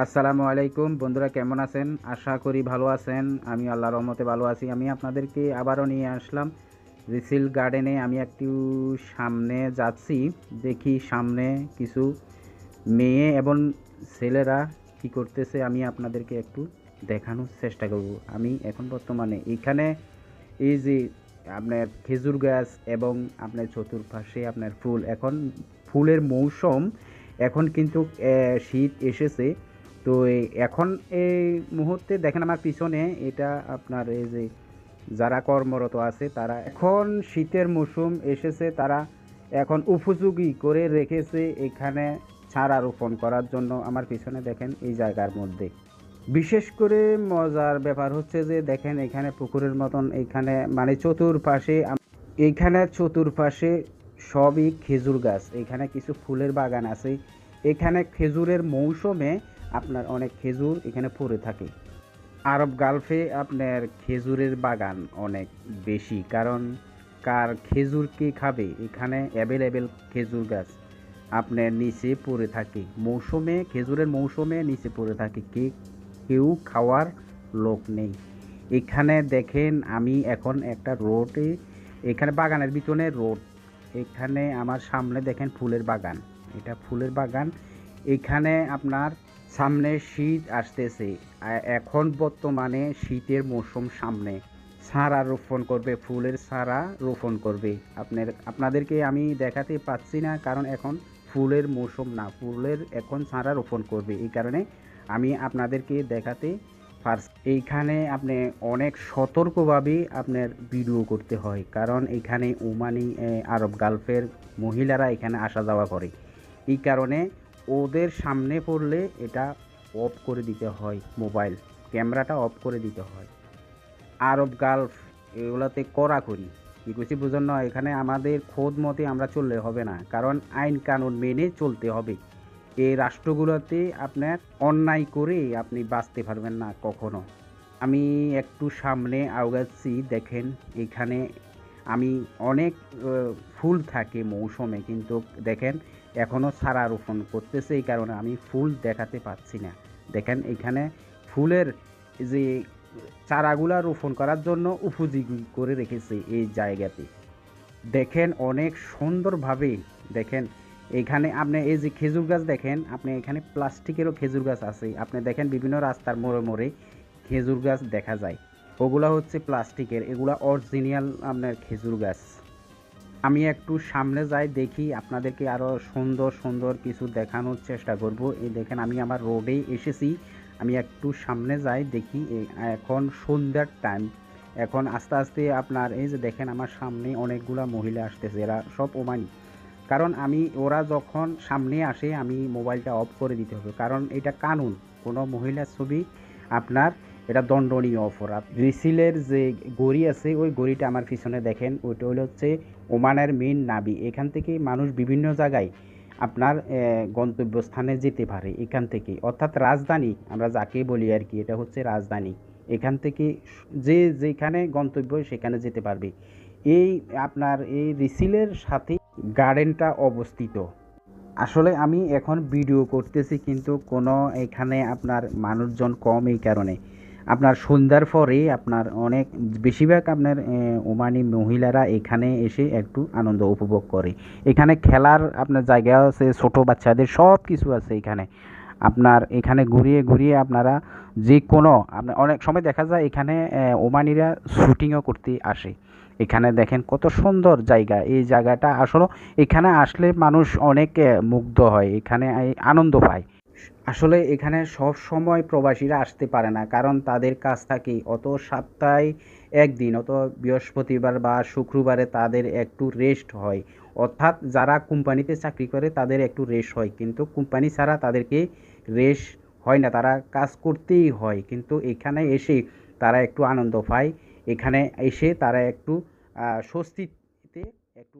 আসসালামু আলাইকুম। বন্ধুরা, কেমন আছেন? আশা করি ভালো আছেন। আমি আল্লাহর রহমতে ভালো আছি। আমি আপনাদেরকে আবারও নিয়ে আসলাম রিসিল গার্ডেনে। আমি একটু সামনে যাচ্ছি, দেখি সামনে কিছু মেয়ে এবং ছেলেরা কি করতেছে। আমি আপনাদেরকে একটু দেখানোর চেষ্টা করব। আমি এখন বর্তমানে এখানে এই যে আপনার খেজুর গাছ এবং আপনার চতুর্পাশে আপনার ফুল। এখন ফুলের মৌসুম, এখন কিন্তু শীত এসেছে। তো এখন এই মুহূর্তে দেখেন আমার পিছনে এটা আপনার এই যে যারা কর্মরত আছে, তারা এখন শীতের মৌসুম এসেছে, তারা এখন উপযোগী করে রেখেছে এখানে চারা রোপণ করার জন্য। আমার পিছনে দেখেন এই জায়গার মধ্যে। বিশেষ করে মজার ব্যাপার হচ্ছে যে দেখেন এখানে পুকুরের মতন এখানে মানে চতুর্পাশে এইখানে চতুর্পাশে সবই খেজুর গাছ। এখানে কিছু ফুলের বাগান আছে। এখানে খেজুরের মৌসুমে আপনার অনেক খেজুর এখানে পড়ে থাকে। আরব গালফে আপনার খেজুরের বাগান অনেক বেশি, কারণ কার খেজুর কে খাবে? এখানে অ্যাভেলেবেল খেজুর গাছ আপনার নিচে পড়ে থাকে। মৌসুমে, খেজুরের মৌসুমে নিচে পড়ে থাকে। কে, কেউ খাওয়ার লোক নেই। এখানে দেখেন, আমি এখন একটা রোডে এখানে বাগানের পিছনে রোড। এখানে আমার সামনে দেখেন ফুলের বাগান। এটা ফুলের বাগান। এখানে আপনার সামনে শীত আসতেছে। এখন বর্তমানে শীতের মৌসুম সামনে। সারা রোপণ করবে, ফুলের সারা রোপণ করবে। আপনার, আপনাদেরকে আমি দেখাতে পাচ্ছি না, কারণ এখন ফুলের মৌসুম না, ফুলের এখন সারা রোপণ করবে। এই কারণে আমি আপনাদেরকে দেখাতে পারছি। এইখানে আপনি অনেক সতর্কভাবে আপনার ভিডিও করতে হয়, কারণ এখানে ওমানি আরব গালফের মহিলারা এখানে আসা যাওয়া করে। এই কারণে ওদের সামনে পড়লে এটা অফ করে দিতে হয় মোবাইল ক্যামেরাটা অফ করে দিতে হয়। আরব গালফ, এগুলোতে করি কি করছি বুঝুন না, এখানে আমাদের খোদ মতে আমরা চললে হবে না, কারণ আইন কানুন মেনে চলতে হবে। এই রাষ্ট্রগুলোতে আপনার অন্যায় করে আপনি বাঁচতে পারবেন না কখনো। আমি একটু সামনে আওগাচ্ছি দেখেন এখানে আমি অনেক ফুল থাকে মৌসুমে, কিন্তু দেখেন এখনও সারা রোপণ করতেছে, এই কারণে আমি ফুল দেখাতে পাচ্ছি না। দেখেন, এখানে ফুলের যে চারাগুলা রোপণ করার জন্য উপযোগী করে রেখেছে এই জায়গাতে। দেখেন, অনেক সুন্দরভাবে, দেখেন, এখানে আপনি এই যে খেজুর গাছ দেখেন, আপনি এখানে প্লাস্টিকেরও খেজুর গাছ আছে। আপনি দেখেন, বিভিন্ন রাস্তার মোড়ে মোড়ে খেজুর গাছ দেখা যায়। ওগুলা হচ্ছে প্লাস্টিকের, এগুলা অরিজিনাল আপনার খেজুর গাছ। আমি একটু সামনে যাই, দেখি আপনাদেরকে আরও সুন্দর সুন্দর কিছু দেখানোর চেষ্টা করব। এই দেখেন, আমি আমার রোডে এসেছি। আমি একটু সামনে যাই, দেখি এখন সন্ধ্যার টাইম এখন আস্তে আস্তে আপনার, এই যে দেখেন, আমার সামনে অনেকগুলা মহিলা আসতেছে। এরা সব ওমানি। কারণ আমি, ওরা যখন সামনে আসে, আমি মোবাইলটা অফ করে দিতে হবে। কারণ এটা কানুন। কোনো মহিলার ছবি আপনার এটা দণ্ডনীয় অপরাধ। রিসিলের যে গড়ি আছে, ওই গড়িটা আমার পিছনে দেখেন, ওইটা হলো হচ্ছে ওমানের মেন নাবি। এখান থেকে মানুষ বিভিন্ন জায়গায় আপনার গন্তব্যস্থানে যেতে পারে এখান থেকে। অর্থাৎ রাজধানী, আমরা যাকে বলি আর কি, এটা হচ্ছে রাজধানী। এখান থেকে যে যেখানে গন্তব্য, সেখানে যেতে পারবে। এই আপনার, এই রিসিলের সাথে গার্ডেনটা অবস্থিত। আসলে আমি এখন ভিডিও করতেছি, কিন্তু কোনো এখানে আপনার মানুষজন কম এই কারণে। আপনার সন্ধ্যার পরে আপনার অনেক, বেশিরভাগ আপনার ওমানি মহিলারা এখানে এসে একটু আনন্দ উপভোগ করে। এখানে খেলার আপনার জায়গা আছে, ছোট বাচ্চাদের সব কিছু আছে এখানে। আপনার এখানে ঘুরিয়ে ঘুরিয়ে আপনারা যে কোনো আপনার অনেক সময় দেখা যায় এখানে ওমানিরা শুটিংও করতে আসে। এখানে দেখেন কত সুন্দর জায়গা, এই জায়গাটা আসলে এখানে আসলে মানুষ অনেক মুগ্ধ হয়, এখানে আনন্দ পায়। আসলে এখানে সব সময় প্রবাসীরা আসতে পারে না, কারণ তাদের কাজ থাকে অত সপ্তাহে একদিন, অত বৃহস্পতিবার বা শুক্রবারে তাদের একটু রেস্ট হয়। অর্থাৎ যারা কোম্পানিতে চাকরি করে তাদের একটু রেস্ট হয়, কিন্তু কোম্পানি ছাড়া তাদেরকে রেস্ট হয় না, তারা কাজ করতেই হয়। কিন্তু এখানে এসে তারা একটু আনন্দ পায়, এখানে এসে তারা একটু স্বস্তিতে একটু